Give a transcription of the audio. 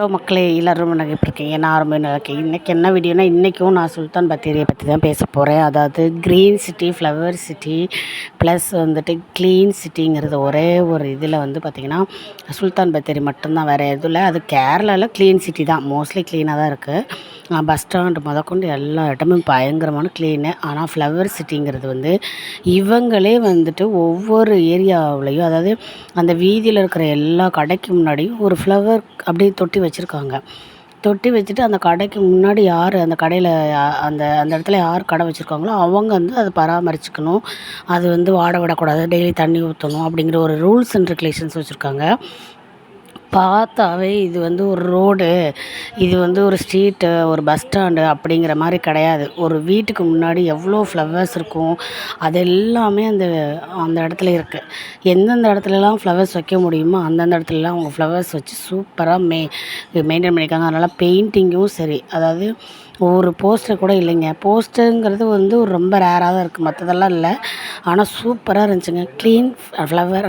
Hello மக்களே எல்லோரும் எனக்கு இருக்கீங்க நான் ஆரம்ப நல்லா இருக்கேன் இன்றைக்கி என்ன வீடியோனா இன்றைக்கும் நான் சுல்தான் பத்தேரியை பற்றி தான் பேச போகிறேன் அதாவது green city flower city plus வந்துட்டு க்ளீன் சிட்டிங்கிறது ஒரே ஒரு இதில் வந்து பார்த்திங்கன்னா சுல்தான் பத்தேரி மட்டும்தான் வேறு எதுவும் இல்லை. அது கேரளாவில் க்ளீன் சிட்டி தான். மோஸ்ட்லி க்ளீனாக தான் இருக்குது பஸ் ஸ்டாண்டு முதற்கொண்டு எல்லா இடமும் பயங்கரமான க்ளீனு ஆனால் ஃப்ளவர் சிட்டிங்கிறது வந்து இவங்களே வந்துட்டு ஒவ்வொரு ஏரியாவுலேயும் அதாவது அந்த வீதியில் இருக்கிற எல்லா கடைக்கு முன்னாடியும் ஒரு ஃப்ளவர் அப்படியே தொட்டி வச்சுருக்காங்க. தொட்டி வச்சுட்டு அந்த கடைக்கு முன்னாடி யார் அந்த கடையில் அந்த அந்த இடத்துல யார் கடை வச்சுருக்காங்களோ அவங்க வந்து அதை பராமரிச்சுக்கணும். அது வந்து வாட விடக்கூடாது டெய்லி தண்ணி ஊற்றணும் அப்படிங்கிற ஒரு ரூல்ஸ் அண்ட் ரெகுலேஷன்ஸ் வச்சுருக்காங்க. பார்த்தாவே இது வந்து ஒரு ரோடு இது வந்து ஒரு ஸ்ட்ரீட்டு ஒரு பஸ் ஸ்டாண்டு அப்படிங்கிற மாதிரி கிடையாது. ஒரு வீட்டுக்கு முன்னாடி எவ்வளோ ஃப்ளவர்ஸ் இருக்கும் அது எல்லாமே அந்த அந்த இடத்துல இருக்குது எந்தெந்த இடத்துலலாம் ஃப்ளவர்ஸ் வைக்க முடியுமோ அந்தந்த இடத்துலலாம் அவங்க ஃப்ளவர்ஸ் வச்சு சூப்பராக மே மெயின்டைன் பண்ணியிருக்காங்க. அதனால் பெயிண்டிங்கும் சரி. அதாவது ஒரு போஸ்டர் கூட இல்லைங்க. போஸ்டருங்கிறது வந்து ஒரு ரொம்ப ரேராக தான் இருக்குது மற்றதெல்லாம் இல்லை. ஆனால் சூப்பராக இருந்துச்சுங்க. Clean flower